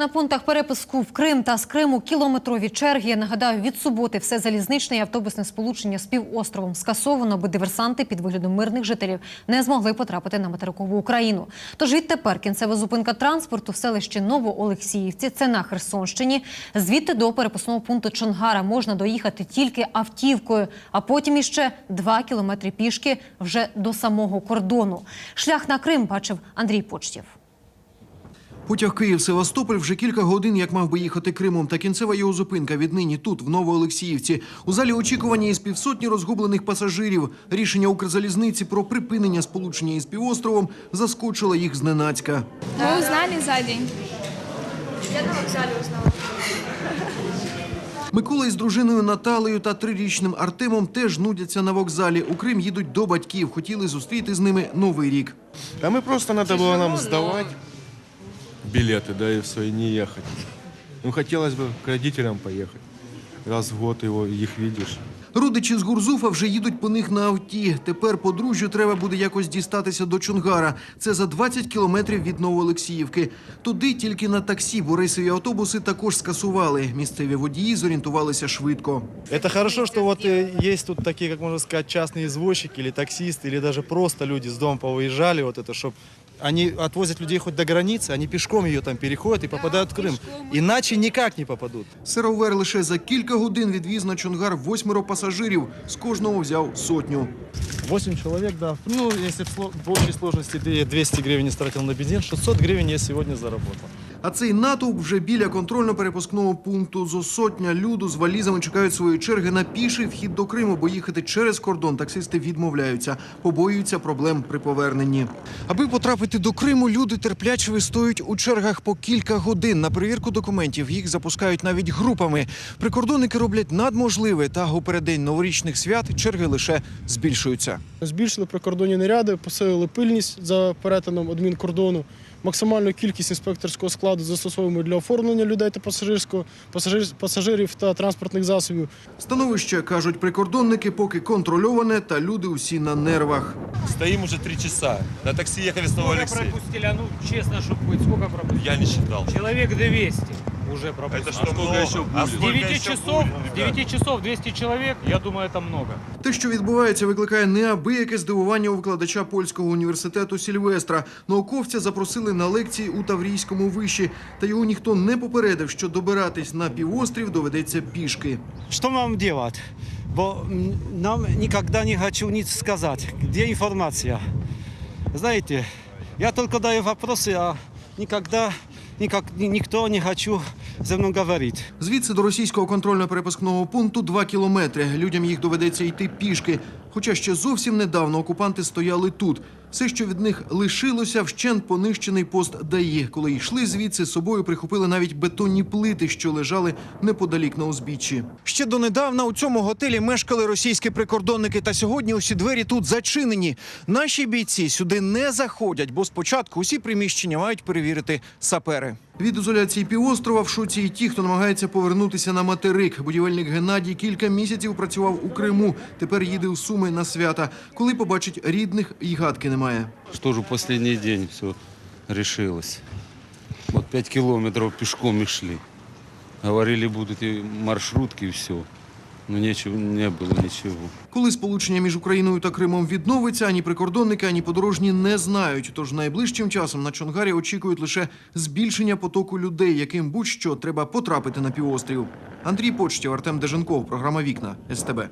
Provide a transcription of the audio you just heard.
На пунктах перепуску в Крим та з Криму кілометрові черги. Я Нагадаю, від суботи все залізничне і автобусне сполучення з півостровом скасовано, аби диверсанти під виглядом мирних жителів не змогли потрапити на материкову Україну. Тож відтепер кінцева зупинка транспорту в селищі Новоолексіївці. Це на Херсонщині. Звідти до перепускного пункту Чонгара можна доїхати тільки автівкою, а потім іще два кілометри пішки вже до самого кордону. Шлях на Крим бачив Андрій Почтів. Потяг Київ-Севастополь вже кілька годин, як мав би їхати Кримом, та кінцева його зупинка віднині тут, в Новоолексіївці. У залі очікування із півсотні розгублених пасажирів. Рішення Укрзалізниці про припинення сполучення із півостровом заскочило їх зненацька. Мы узнали за день. Я на вокзалі узнала. Микола із дружиною Наталею та трирічним Артемом теж нудяться на вокзалі. У Крим їдуть до батьків. Хотіли зустріти з ними новий рік. А мы просто надо было нам сдавать билеты, да, и все, и не ехать. Ну, хотелось бы к родителям поехать. Раз в год его, их видишь. Родичі з Гурзуфа вже їдуть по них на авті. Тепер подружжю треба буде якось дістатися до Чонгара. Це за 20 кілометрів від Новоолексіївки. Туди тільки на таксі, бо рейсові автобуси також скасували. Місцеві водії зорієнтувалися швидко. Это хорошо, что вот э, есть тут такие, как можно сказать, частные извозчики или таксисты, или даже просто люди с дома повыезжали, вот это, чтобы они отвозят людей хоть до границы, они пешком ее там переходят и попадают в Крым. Иначе никак не попадут. Сировер лише за кілька годин відвіз на Чонгар восьмеро пасажирів. З кожного взяв сотню. 8 человек, да. Ну, если в сло- в общей сложности ты 200 гривен не стратил на бензин, 600 гривен я сегодня заработал. А цей натовп вже біля контрольно-перепускного пункту. Зо сотня люду з валізами чекають своєї черги на піший вхід до Криму, бо їхати через кордон таксисти відмовляються, побоюються проблем при поверненні. Аби потрапити до Криму, люди терпляче вистоюють у чергах по кілька годин. На перевірку документів їх запускають навіть групами. Прикордонники роблять надможливе, та у переддень новорічних свят черги лише збільшуються. Збільшили прикордонні наряди, посилили пильність за перетином адмінкордону. Максимальну кількість інспекторського складу застосовуємо для оформлення людей та пасажирського пасажир- пасажирів та транспортних засобів. Становище кажуть прикордонники, поки контрольоване, та люди усі на нервах. Стоїмо уже три часа. На таксі ехали с Сколько Новоалексея. пропустили? А ну, чесно, щоб бути, скільки пропустили? Я не вважав. Чоловік 200 уже пропустили. Это что, много? А С сколько 9 еще часов, будет, с ребят? 9 часов 200 человек, я думаю, это много. Те, що відбувається, викликає неабияке здивування у викладача польського університету Сільвестра. Науковця запросили на лекції у Таврійському виші, та його ніхто не попередив, що добиратись на півострів доведеться пішки. Что нам делать? Бо м, нам никогда не хочу nic сказать. Где информация? Знаете, я только даю вопросы, а никогда никак, ни- никто не хочу за мною говорить. Звідси до російського контрольно-перепускного пункту два кілометри. Людям їх доведеться йти пішки. Хоча ще зовсім недавно окупанти стояли тут. Все, що від них лишилося, вщент понищений пост ДАІ. Коли йшли звідси, з собою прихопили навіть бетонні плити, що лежали неподалік на узбіччі. Ще донедавна у цьому готелі мешкали російські прикордонники, та сьогодні усі двері тут зачинені. Наші бійці сюди не заходять, бо спочатку усі приміщення мають перевірити сапери. Від ізоляції півострова в шоці і ті, хто намагається повернутися на материк. Будівельник Геннадій кілька місяців працював у Криму. Тепер їде у Суми на свята. Коли побачить рідних, і гадки немає. Что же в последний день все решилось. Вот пять километров пешком и шли. Говорили, будут и маршрутки, и все. Но ничего, не было ничего. Коли сполучення між Україною та Кримом відновиться, ані прикордонники, ані подорожні не знають. Тож найближчим часом на Чонгарі очікують лише збільшення потоку людей, яким будь-що треба потрапити на півострів. Андрій Почтів, Артем Деженков, програма Вікна СТБ.